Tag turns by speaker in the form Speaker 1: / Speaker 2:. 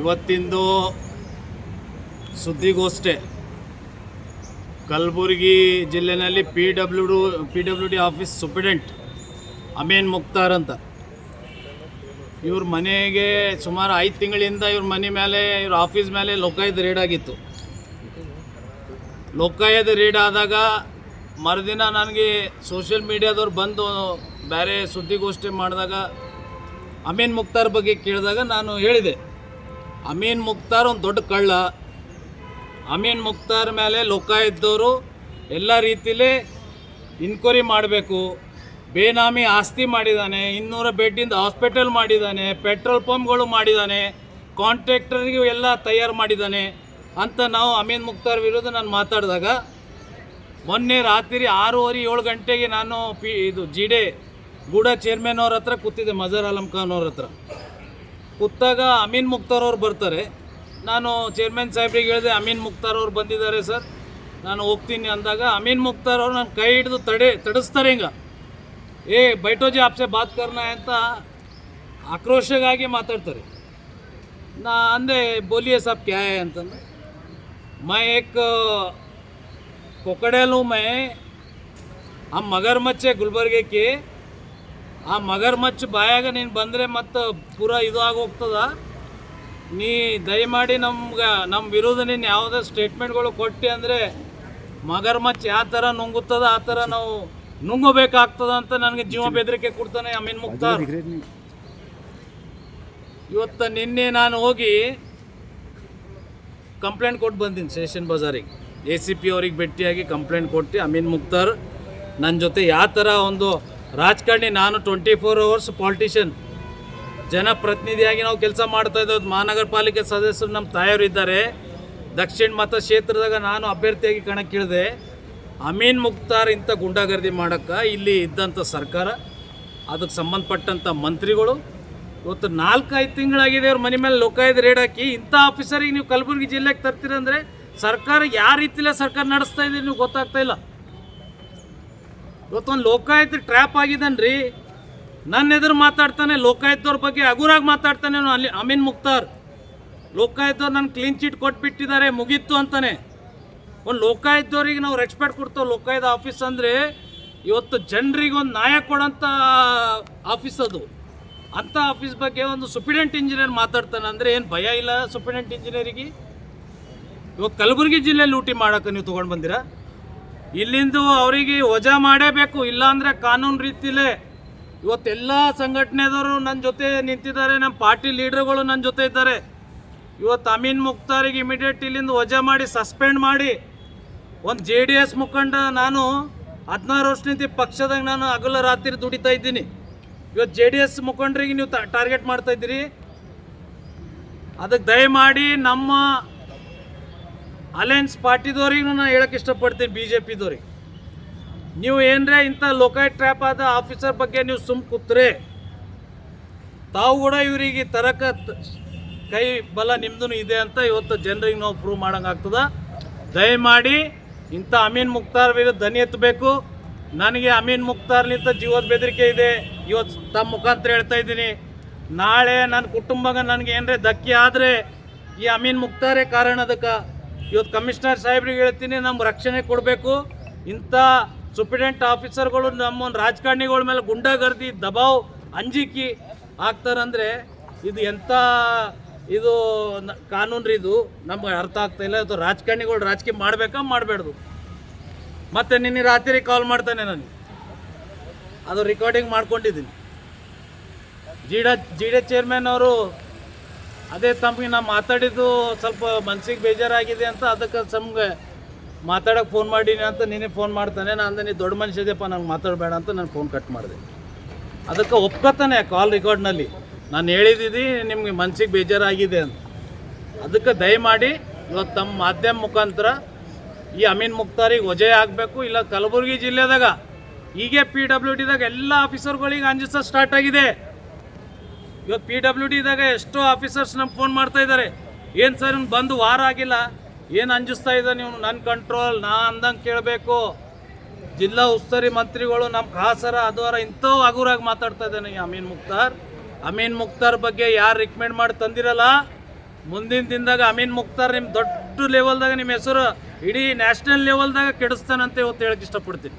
Speaker 1: ಇವತ್ತಿಂದು ಸುದ್ದಿಗೋಷ್ಠೆ. ಕಲಬುರಗಿ ಜಿಲ್ಲೆಯಲ್ಲಿ P W do P W D office superintendent Amin Mukhtar ಅಂತ. ಇವ್ರ ಮನೆಗೆ ಸುಮಾರು ಐದು ತಿಂಗಳಿಂದ ಇವ್ರ ಮನೆ ಮೇಲೆ, ಇವ್ರ ಆಫೀಸ್ ಮೇಲೆ ಲೋಕಾಯದ ರೇಡ್ ಆಗಿತ್ತು. ಲೋಕಾಯುಧ ರೇಡ್ ಆದಾಗ ಮರುದಿನ ನನಗೆ ಸೋಷಿಯಲ್ ಮೀಡಿಯಾದವ್ರು ಬಂದು ಬೇರೆ ಸುದ್ದಿಗೋಷ್ಠಿ ಮಾಡಿದಾಗ ಅಮೀನ್ ಮುಕ್ತಾರ್ ಬಗ್ಗೆ ಕೇಳಿದಾಗ ನಾನು ಹೇಳಿದೆ. ಅಮೀನ್ ಮುಕ್ತಾರ್ ಒಂದು ದೊಡ್ಡ ಕಳ್ಳ. ಅಮೀನ್ ಮುಕ್ತಾರ್ ಮೇಲೆ ಲೋಕಾಯುಧದವರು ಎಲ್ಲ ರೀತಿಲೇ ಇನ್ಕ್ವೈರಿ ಮಾಡಬೇಕು. ಬೇನಾಮಿ ಆಸ್ತಿ ಮಾಡಿದ್ದಾನೆ ಇನ್ನೂರ ಬೆಡ್ಡಿಂದ ಹಾಸ್ಪಿಟಲ್ ಮಾಡಿದ್ದಾನೆ ಪೆಟ್ರೋಲ್ ಪಂಪ್ಗಳು ಮಾಡಿದ್ದಾನೆ ಕಾಂಟ್ರಾಕ್ಟರ್ಗೆ ಎಲ್ಲ ತಯಾರು ಮಾಡಿದ್ದಾನೆ ಅಂತ ನಾವು ಅಮೀನ್ ಮುಕ್ತಾರ್ ವಿರುದ್ಧ ನಾನು ಮಾತಾಡಿದಾಗ, ಮೊನ್ನೆ ರಾತ್ರಿ ಆರೂವರೆ ಏಳು ಗಂಟೆಗೆ ನಾನು ಪಿ ಇದು ಜಿಡೆ ಗೂಡ ಚೇರ್ಮನ್ ಅವ್ರ ಹತ್ರ ಕೂತಿದ್ದೆ ಮಜರ್ ಆಲಂ ಖಾನ್ ಅವ್ರ ಹತ್ರ. ಕೂತಾಗ ಅಮೀನ್ ಮುಕ್ತಾರ್ ಅವ್ರು ಬರ್ತಾರೆ ನಾನು ಚೇರ್ಮನ್ ಸಾಹೇಬ್ರಿಗೆ ಹೇಳಿದೆ ಅಮೀನ್ ಮುಕ್ತಾರ್ ಅವ್ರು ಬಂದಿದ್ದಾರೆ ಸರ್ ನಾನು ಹೋಗ್ತೀನಿ ಅಂದಾಗ ಅಮೀನ್ ಮುಕ್ತಾರ್ ಅವ್ರು ನನ್ನ ಕೈ ಹಿಡಿದು ತಡೆ ತಡಿಸ್ತಾರೆ ಹಿಂಗೆ ಏ ಬೈಟೋಜಿ ಆಪ್ಸೆ ಬಾತ್ ಕರ್ನ ಅಂತ ಆಕ್ರೋಶಗಾಗಿ ಮಾತಾಡ್ತಾರೆ ನಾ ಅಂದೆ ಬೋಲಿಯೇ ಸಾಬ್ ಕ್ಯಾ ಹೈ ಅಂತಂದ್ರೆ मैं एक कोकड़ेल हूँ मैं ಆ ಮಗರ್ಮಚ್ಚ ಗುಲ್ಬರ್ಗೆ ಕಿ ಆ ಮಗರ್ಮಚ್ಚ ಬಾಯಾಗ ನೀನು ಬಂದರೆ ಮತ್ತು ಪೂರ ಇದು ಆಗೋಗ್ತದ? ನೀ ದಯಮಾಡಿ ನಮ್ಗೆ ನಮ್ಮ ವಿರುದ್ಧ ನೀನು ಯಾವುದೇ ಸ್ಟೇಟ್ಮೆಂಟ್ಗಳು ಕೊಟ್ಟು ಅಂದರೆ ಮಗರ್ಮಚ್ಚ ಯಾವ ಥರ ನುಂಗುತ್ತದ ಆ ಥರ ನಾವು ನುಂಗಬೇಕಾಗ್ತದ ಅಂತ ನನಗೆ ಜೀವ ಬೆದರಿಕೆ ಕೊಡ್ತಾನೆ ಅಮೀನ್ ಮುಕ್ತಾರ್. ಇವತ್ತು ನಿನ್ನೆ ನಾನು ಹೋಗಿ ಕಂಪ್ಲೇಂಟ್ ಕೊಟ್ಟು ಬಂದೀನಿ ಸ್ಟೇಷನ್ ಬಜಾರಿಗೆ. ಎ ಸಿ ಪಿ ಅವ್ರಿಗೆ ಭೇಟಿಯಾಗಿ ಕಂಪ್ಲೇಂಟ್ ಕೊಟ್ಟು ಅಮೀನ್ ಮುಕ್ತಾರ್ ನನ್ನ ಜೊತೆ ಯಾವ ಥರ ಒಂದು ರಾಜಕಾರಣಿ, ನಾನು ಟ್ವೆಂಟಿ ಫೋರ್ ಅವರ್ಸ್ ಪಾಲಿಟಿಷಿಯನ್. ಜನಪ್ರತಿನಿಧಿಯಾಗಿ ನಾವು ಕೆಲಸ ಮಾಡ್ತಾ ಇದ್ದೋದು ಮಹಾನಗರ ಪಾಲಿಕೆ ಸದಸ್ಯರು, ನಮ್ಮ ತಾಯಿಯವರು ಇದ್ದಾರೆ. ದಕ್ಷಿಣ ಮತ ಕ್ಷೇತ್ರದಾಗ ನಾನು ಅಭ್ಯರ್ಥಿಯಾಗಿ ಕಣಕ್ಕಿಳಿದೆ. ಅಮೀನ್ ಮುಕ್ತಾರ್ ಇಂಥ ಗುಂಡಾಗರ್ದಿ ಮಾಡೋಕ್ಕೆ ಇಲ್ಲಿ ಇದ್ದಂಥ ಸರ್ಕಾರ, ಅದಕ್ಕೆ ಸಂಬಂಧಪಟ್ಟಂಥ ಮಂತ್ರಿಗಳು. ಇವತ್ತು ನಾಲ್ಕೈದು ತಿಂಗಳಾಗಿದೆ ಅವ್ರ ಮನೆ ಮೇಲೆ ಲೋಕಾಯುಧ ರೇಡ್ ಹಾಕಿ. ಇಂಥ ಆಫೀಸರಿಗೆ ನೀವು ಕಲಬುರಗಿ ಜಿಲ್ಲೆಗೆ ತರ್ತೀರಂದರೆ ಸರ್ಕಾರ ಯಾವ ರೀತಿಲೇ ಸರ್ಕಾರ ನಡೆಸ್ತಾ ಇದೆ ನೀವು ಗೊತ್ತಾಗ್ತಾ ಇಲ್ಲ. ಇವತ್ತೊಂದು ಲೋಕಾಯುತ ಟ್ರ್ಯಾಪ್ ಆಗಿದ್ದಾನ್ರಿ. ನನ್ನ ಎದುರು ಮಾತಾಡ್ತಾನೆ ಲೋಕಾಯುತವ್ರ ಬಗ್ಗೆ ಹಗುರಾಗಿ ಮಾತಾಡ್ತಾನೆ ಅಲ್ಲಿ ಅಮೀನ್ ಮುಕ್ತಾರ್ ಲೋಕಾಯುತವ್ರು ನನ್ನ ಕ್ಲೀನ್ ಚೀಟ್ ಕೊಟ್ಬಿಟ್ಟಿದ್ದಾರೆ, ಮುಗೀತು ಅಂತಾನೆ. ಒಂದು ಲೋಕಾಯುತವ್ರಿಗೆ ನಾವು ರೆಸ್ಪೆಕ್ಟ್ ಕೊಡ್ತೇವೆ ಲೋಕಾಯುತ ಆಫೀಸ್ ಅಂದರೆ, ಇವತ್ತು ಜನರಿಗೆ ಒಂದು ನ್ಯಾಯ ಕೊಡೋಂಥ ಆಫೀಸ್ ಅದು. ಅಂಥ ಆಫೀಸ್ ಬಗ್ಗೆ ಒಂದು ಸುಪ್ರಿಡೆಂಟ್ ಇಂಜಿನಿಯರ್ ಮಾತಾಡ್ತಾನೆ ಅಂದರೆ ಏನು ಭಯ ಇಲ್ಲ ಸುಪಿಡೆಂಟ್ ಇಂಜಿನಿಯರಿಗೆ ಇವಾಗ ಕಲಬುರಗಿ ಜಿಲ್ಲೆ ಲೂಟಿ ಮಾಡೋಕೆ ನೀವು ತೊಗೊಂಡು ಬಂದಿರಾ? ಇಲ್ಲಿಂದು ಅವರಿಗೆ ವಜಾ ಮಾಡೇಬೇಕು, ಇಲ್ಲಾಂದರೆ ಕಾನೂನು ರೀತಿಲೇ ಇವತ್ತೆಲ್ಲ ಸಂಘಟನೆದವರು ನನ್ನ ಜೊತೆ ನಿಂತಿದ್ದಾರೆ ನಮ್ಮ ಪಾರ್ಟಿ ಲೀಡರ್ಗಳು ನನ್ನ ಜೊತೆ ಇದ್ದಾರೆ. ಇವತ್ತು ಅಮೀನ್ ಮುಕ್ತಾರಿಗೆ ಇಮಿಡಿಯೇಟ್ ಇಲ್ಲಿಂದ ವಜಾ ಮಾಡಿ, ಸಸ್ಪೆಂಡ್ ಮಾಡಿ, ಒಂದು ಜೆ ಡಿ ಎಸ್ ಮುಖಂಡ ನಾನು ಹದಿನಾರು ವರ್ಷದಿಂದ ಪಕ್ಷದಾಗ ನಾನು ಹಗಲ ರಾತ್ರಿ ದುಡಿತಾ ಇದ್ದೀನಿ. ಇವತ್ತು ಜೆ ಡಿ ಎಸ್ ಮುಖಂಡರಿಗೆ ನೀವು ಟಾರ್ಗೆಟ್ ಮಾಡ್ತಾ ಇದ್ದೀರಿ. ಅದಕ್ಕೆ ದಯಮಾಡಿ ನಮ್ಮ ಅಲಯನ್ಸ್ ಪಾರ್ಟಿದವ್ರಿಗೆ ನಾನು ಹೇಳಕ್ಕೆ ಇಷ್ಟಪಡ್ತೀನಿ ಬಿ ಜೆ ಪಿದವ್ರಿಗೆ ನೀವು ಏನರೇ ಇಂಥ ಲೋಕಾಯ್ ಟ್ರ್ಯಾಪ್ ಆದ ಆಫೀಸರ್ ಬಗ್ಗೆ ನೀವು ಸುಮ್ ಕೂತ್ರೆ, ತಾವು ಕೂಡ ಇವರಿಗೆ ತರಕ ಕೈ ಬಲ ನಿಮ್ದು ಇದೆ ಅಂತ ಇವತ್ತು ಜನರಿಗೆ ನಾವು ಪ್ರೂವ್ ಮಾಡಂಗೆ ಆಗ್ತದ. ದಯಮಾಡಿ ಇಂಥ ಅಮೀನ್ ಮುಕ್ತಾರ್ ವಿರುದ್ಧ ಧ್ವನಿ ಎತ್ತಬೇಕು. ನನಗೆ ಅಮೀನ್ ಮುಕ್ತಾರ್ಲಿಂತ ಜೀವದ ಬೆದರಿಕೆ ಇದೆ. ಇವತ್ತು ತಮ್ಮ ಮುಖಾಂತರ ಹೇಳ್ತಾ ಇದ್ದೀನಿ. ನಾಳೆ ನನ್ನ ಕುಟುಂಬಗ ನನಗೆ ಏನರೇ ಧಕ್ಕೆ ಆದರೆ ಈ ಅಮೀನ್ ಮುಕ್ತಾರೇ ಕಾರಣ ಅದಕ್ಕೆ ಇವತ್ತು ಕಮಿಷನರ್ ಸಾಹೇಬ್ರಿಗೆ ಹೇಳ್ತೀನಿ, ನಮ್ಗೆ ರಕ್ಷಣೆ ಕೊಡಬೇಕು. ಇಂಥ ಸುಪ್ರಿಡೆಂಟ್ ಆಫೀಸರ್ಗಳು ನಮ್ಮ ರಾಜಕಾರಣಿಗಳ ಮೇಲೆ ಗುಂಡಾಗರ್ದಿ, ದಬಾವ್, ಅಂಜಿಕೆ ಆಗ್ತಾರಂದರೆ ಇದು ಎಂಥ ಇದು ಕಾನೂನು ಇದು. ನಮ್ಗೆ ಅರ್ಥ ಆಗ್ತಾ ಇಲ್ಲ. ಅದು ರಾಜಕಾರಣಿಗಳು ರಾಜಕೀಯ ಮಾಡಬೇಕಾ ಮಾಡಬೇಡ್ದು. ಮತ್ತು ನಿನ್ನೆ ರಾತ್ರಿ ಕಾಲ್ ಮಾಡ್ತಾನೆ ನನಗೆ ಅದು ರೆಕಾರ್ಡಿಂಗ್ ಮಾಡ್ಕೊಂಡಿದ್ದೀನಿ. ಜಿ ಡಿ ಚೇರ್ಮನ್ ಅವರು ಅದೇ ತಮಗೆ ನಾ ಮಾತಾಡಿದ್ದು ಸ್ವಲ್ಪ ಮನ್ಸಿಗೆ ಬೇಜಾರಾಗಿದೆ ಅಂತ ಅದಕ್ಕೆ ತಮ್ಗೆ ಮಾತಾಡೋಕೆ ಫೋನ್ ಮಾಡೀನಿ ಅಂತ ನೀನೇ ಫೋನ್ ಮಾಡ್ತಾನೆ. ನಾನು ಅಂದ್ರೆ ನೀ ದೊಡ್ಡ ಮನುಷ್ಯ ಇದೆಯಪ್ಪ, ನಂಗೆ ಮಾತಾಡಬೇಡ ಅಂತ ನಾನು ಫೋನ್ ಕಟ್ ಮಾಡಿದೆ. ಅದಕ್ಕೆ ಒಪ್ಕೋತಾನೆ ಕಾಲ್ ರೆಕಾರ್ಡ್ನಲ್ಲಿ ನಾನು ಹೇಳಿದ್ದೀನಿ ನಿಮಗೆ ಮನ್ಸಿಗೆ ಬೇಜಾರಾಗಿದೆ ಅಂತ. ಅದಕ್ಕೆ ದಯಮಾಡಿ ಇವತ್ತು ತಮ್ಮ ಮಾಧ್ಯಮ ಮುಖಾಂತರ ಈ ಅಮೀನ್ ಮುಕ್ತಾರಿಗೆ ವಜೆ ಆಗಬೇಕು. ಇಲ್ಲ ಕಲಬುರಗಿ ಜಿಲ್ಲೆದಾಗ, ಹೀಗೆ ಪಿ ಡಬ್ಲ್ಯೂ ಡಿದಾಗ ಎಲ್ಲ ಆಫೀಸರ್ಗಳಿಗೆ ಅಂಜಿಸೋ ಸ್ಟಾರ್ಟ್ ಆಗಿದೆ. ಇವತ್ತು ಪಿ ಡಬ್ಲ್ಯೂ ಡಿದಾಗ ಎಷ್ಟೋ ಆಫೀಸರ್ಸ್ ನಮ್ಗೆ ಫೋನ್ ಮಾಡ್ತಾ ಇದ್ದಾರೆ ಏನು ಸರ್ ಇವ್ನು ಬಂದು ವಾರ ಆಗಿಲ್ಲ? ಏನು ಅಂಜಿಸ್ತಾ ಇದ್ದ ನೀವು ನನ್ನ ಕಂಟ್ರೋಲ್ ನಾ ಅಂದಂಗೆ ಕೇಳಬೇಕು. ಜಿಲ್ಲಾ ಉಸ್ತುವಾರಿ ಮಂತ್ರಿಗಳು ನಮ್ಮ ಖಾಸರ ಅದವರ ಇಂಥವು ಹಗುರಾಗಿ ಮಾತಾಡ್ತಾ ಇದ್ದಾನೆ ಅಮೀನ್ ಮುಕ್ತಾರ್. ಅಮೀನ್ ಮುಕ್ತಾರ್ ಬಗ್ಗೆ ಯಾರು ರಿಕಮೆಂಡ್ ಮಾಡಿ ತಂದಿರಲ್ಲ? ಮುಂದಿನ ದಿನದಾಗ ಅಮೀನ್ ಮುಕ್ತಾರ್ ನಿಮ್ಮ ದೊಡ್ಡ ಲೆವೆಲ್ದಾಗ ನಿಮ್ಮ ಹೆಸರು ಇಡೀ ನ್ಯಾಷನಲ್ ಲೆವೆಲ್ದಾಗ ಕೆಡಿಸ್ತಾನಂತ ಇವತ್ತು ಹೇಳಕ್ಕೆ ಇಷ್ಟಪಡ್ತೀನಿ.